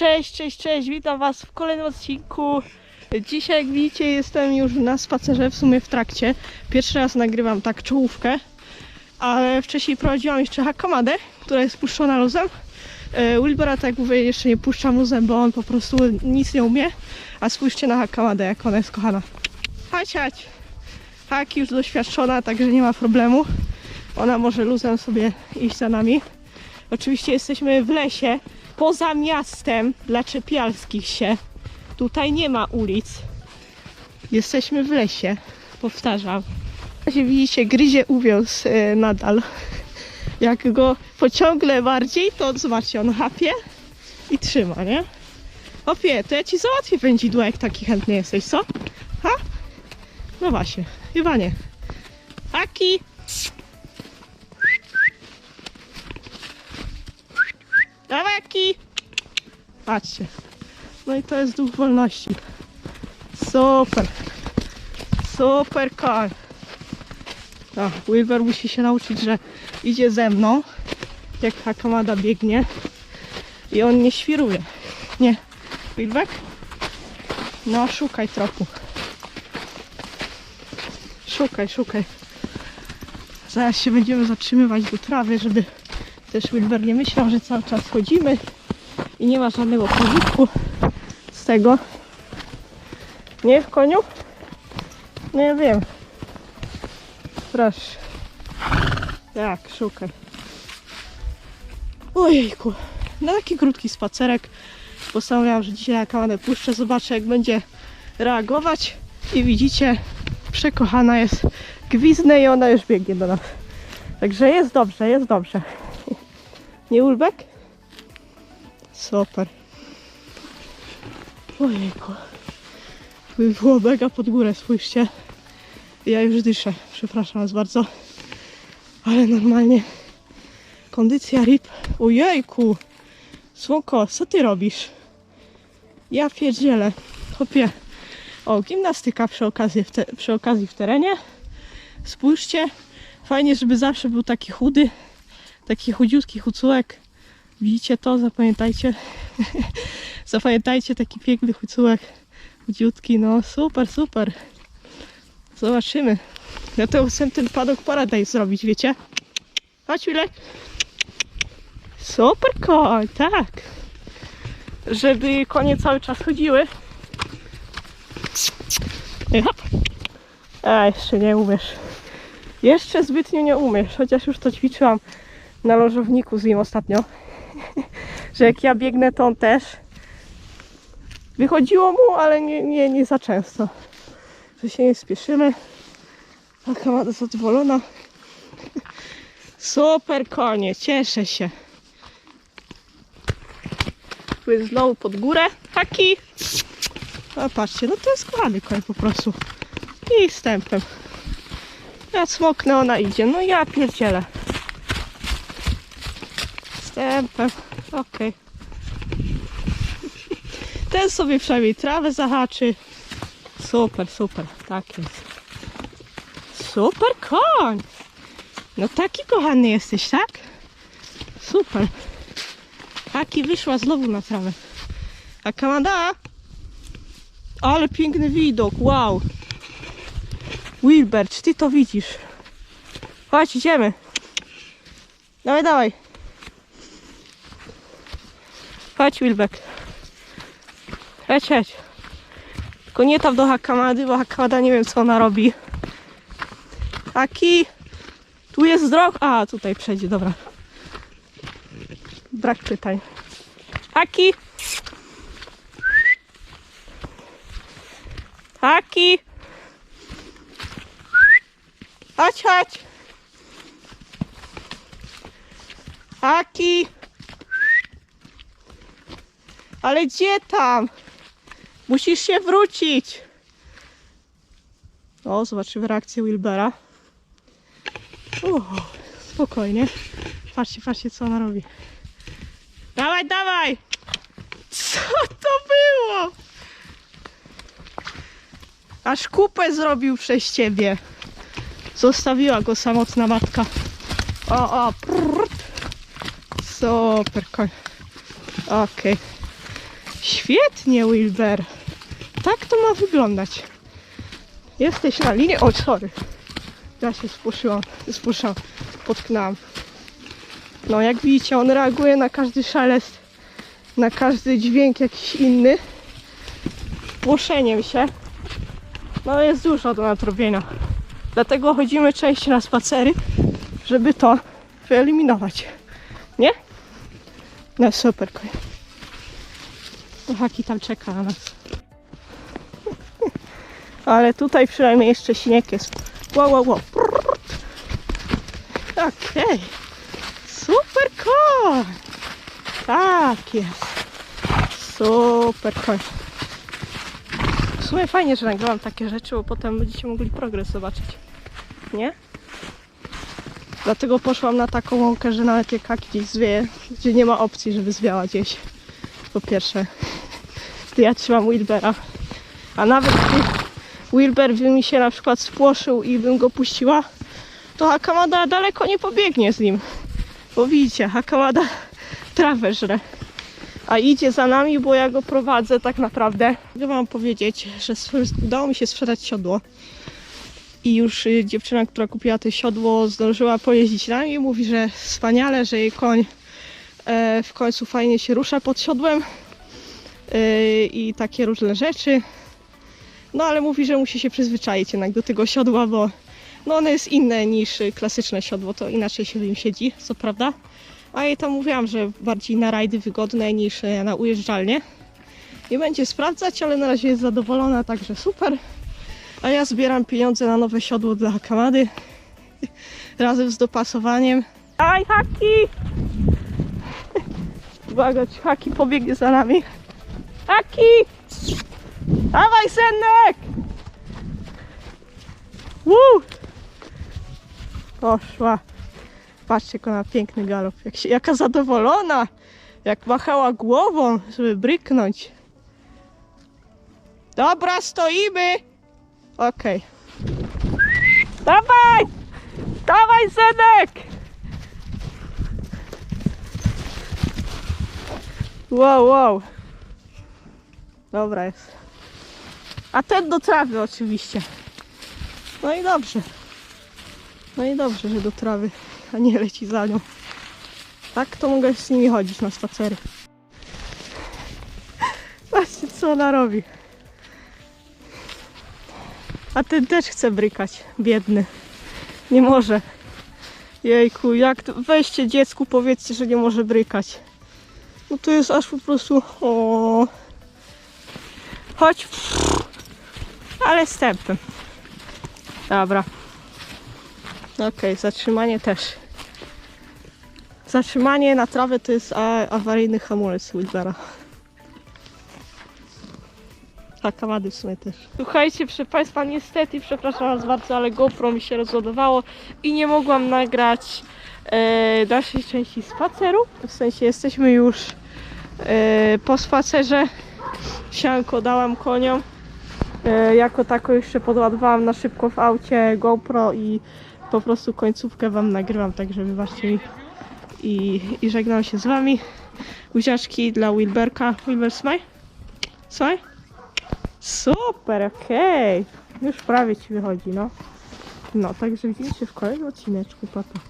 Cześć, cześć, cześć, witam Was w kolejnym odcinku. Dzisiaj, jak widzicie, jestem już na spacerze, w sumie w trakcie. Pierwszy raz nagrywam tak czołówkę, ale wcześniej prowadziłam jeszcze hakamadę, która jest puszczona luzem. E, Wilbera, tak jak mówię, jeszcze nie puszczam luzem, bo on po prostu nic nie umie. A spójrzcie na hakamadę, jak ona jest kochana. Chodź, chodź. Haki już doświadczona, także nie ma problemu. Ona może luzem sobie iść za nami. Oczywiście jesteśmy w lesie, poza miastem dla czepialskich się. Tutaj nie ma ulic. Jesteśmy w lesie, powtarzam. Jak widzicie, gryzie uwiózł e, nadal. Jak go pociągnę bardziej, to zobaczcie, on hapie i trzyma, nie? Hopie, to ja ci załatwię wędzidło, jak taki chętny jesteś, co? Ha? No właśnie, chyba nie. Haki! Dawaki! Patrzcie. No i to jest duch wolności. Super. Super koń. A, Wilber musi się nauczyć, że idzie ze mną, jak Hakamada biegnie i on nie świruje. Nie. Wilber? No, szukaj tropu. Szukaj, szukaj. Zaraz się będziemy zatrzymywać do trawy, żeby też Wilber nie myślał, że cały czas chodzimy i nie ma żadnego pożytku z tego. Nie, koniu? Nie wiem. Proszę. Tak, szukaj. Ojejku. Na taki krótki spacerek postanowiłam, że dzisiaj jak kamanę puszczę, zobaczę jak będzie reagować i widzicie, przekochana jest, gwizdne i ona już biegnie do nas. Także jest dobrze, jest dobrze. Nie ulbek? Super. Ojejku. By było mega pod górę, spójrzcie. Ja już dyszę, przepraszam was bardzo. Ale normalnie kondycja rib. Ojejku. Słonko, co ty robisz? Ja pierdzielę. Chopie. O, gimnastyka przy okazji, przy okazji w terenie. Spójrzcie. Fajnie, żeby zawsze był taki chudy, taki chudziutki hucułek. Widzicie to? Zapamiętajcie. Zapamiętajcie taki piękny hucułek. Chudziutki, no super, super. Zobaczymy. Ja to chcę ten padok paradise zrobić, wiecie? Chodź, Wilek. Super koń, tak. Żeby konie cały czas chodziły. Hop. A, jeszcze nie umiesz. Jeszcze zbytnio nie umiesz, chociaż już to ćwiczyłam na lożowniku z nim ostatnio. że jak ja biegnę, to on też. Wychodziło mu, ale nie, nie, nie za często. Że się nie spieszymy. Taka ma zadowolona. Super konie, cieszę się. Tu jest znowu pod górę. Haki. A patrzcie, no to jest kochany koń po prostu. I stępem. Ja smoknę, ona idzie. No ja pierdzielę. Stępem. Okej. Ten sobie przynajmniej trawę zahaczy. Super, super. Tak jest. Super koń. No taki kochany jesteś, tak? Super. Taki wyszła znowu na trawę. A Kamada? Ale piękny widok, wow. Wilber, czy ty to widzisz? Chodź, idziemy. Dawaj, dawaj. Chodź, Wilbek. Chodź, chodź. Tylko nie tam do Hakamady, bo Hakamada nie wiem, co ona robi. Aki. Tu jest droga. A, tutaj przejdzie, dobra. Brak pytań. Aki. Aki. Chodź, chodź. Aki. Ale gdzie tam? Musisz się wrócić. O, zobaczymy reakcję Wilbera. Uuu, spokojnie. Patrzcie, patrzcie, co ona robi. Dawaj, dawaj! Co to było? Aż kupę zrobił przez ciebie. Zostawiła go samotna matka. O, o, prrrt. Super koń. Okej. Świetnie, Wilber. Tak to ma wyglądać. Jesteś na linii. O, sorry. Ja się spuszyłam, spuszczam, potknęłam. No, jak widzicie, on reaguje na każdy szelest, na każdy dźwięk jakiś inny. Płoszeniem się. No, jest dużo do nadrobienia. Dlatego chodzimy częściej na spacery, żeby to wyeliminować. Nie? No, super. koń. Haki tam czeka na nas. Ale tutaj przynajmniej jeszcze śnieg jest. Wow, wow, wow. Okej. Super koń. Tak jest. Super koń. W sumie fajnie, że nagrałam takie rzeczy, bo potem będziecie mogli progres zobaczyć. Nie? Dlatego poszłam na taką łąkę, że nawet jak gdzieś zwieje, gdzie nie ma opcji, żeby zwiała gdzieś. Po pierwsze. To ja trzymam Wilbera. A nawet gdy Wilber by mi się na przykład spłoszył i bym go puściła, to Hakamada daleko nie pobiegnie z nim. Bo widzicie, Hakamada trawę żre. A idzie za nami, bo ja go prowadzę tak naprawdę. Mogę wam powiedzieć, że udało mi się sprzedać siodło. I już y, dziewczyna, która kupiła to siodło, zdążyła pojeździć nami i mówi, że wspaniale, że jej koń e, w końcu fajnie się rusza pod siodłem i takie różne rzeczy. No ale mówi, że musi się przyzwyczaić jednak do tego siodła, bo no ono jest inne niż klasyczne siodło, to inaczej się w nim siedzi, co prawda. A jej tam mówiłam, że bardziej na rajdy wygodne niż e, na ujeżdżalnie. Nie będzie sprawdzać, ale na razie jest zadowolona, także super. A ja zbieram pieniądze na nowe siodło dla Hakamady. Razem z dopasowaniem. Aj, Haki! Uwaga, Haki pobiegnie za nami. Haki! Dawaj, Senek! Woo! Poszła. Patrzcie, jaka na piękny galop. Jak się, jaka zadowolona! Jak machała głową, żeby bryknąć. Dobra, stoimy! Okej. Dawaj! Dawaj, Zenek! Wow, wow. Dobra jest. A ten do trawy oczywiście. No i dobrze. No i dobrze, że do trawy, a nie leci za nią. Tak to mogę z nimi chodzić na spacery. Patrzcie co ona robi. A ten też chce brykać, biedny. Nie może. Jejku, jak to... Weźcie dziecku, powiedzcie, że nie może brykać. No to jest aż po prostu... Chodź. Ale stępem. Dobra. Okej, zatrzymanie też. Zatrzymanie na trawę to jest a, awaryjny hamulec Wilbera. A kamady w sumie też. Słuchajcie, proszę Państwa, niestety, przepraszam Was bardzo, ale GoPro mi się rozładowało i nie mogłam nagrać e, dalszej części spaceru. W sensie jesteśmy już e, po spacerze. Sianko dałam koniom. E, jako tako jeszcze podładowałam na szybko w aucie GoPro i po prostu końcówkę Wam nagrywam, także wybaczcie mi. I, i żegnam się z Wami. Buziaczki dla Wilberka. Wilber, smaj? Smaj? Super, okej. Już prawie Ci wychodzi, no. No, także widzimy się w kolejnym odcineczku, papa.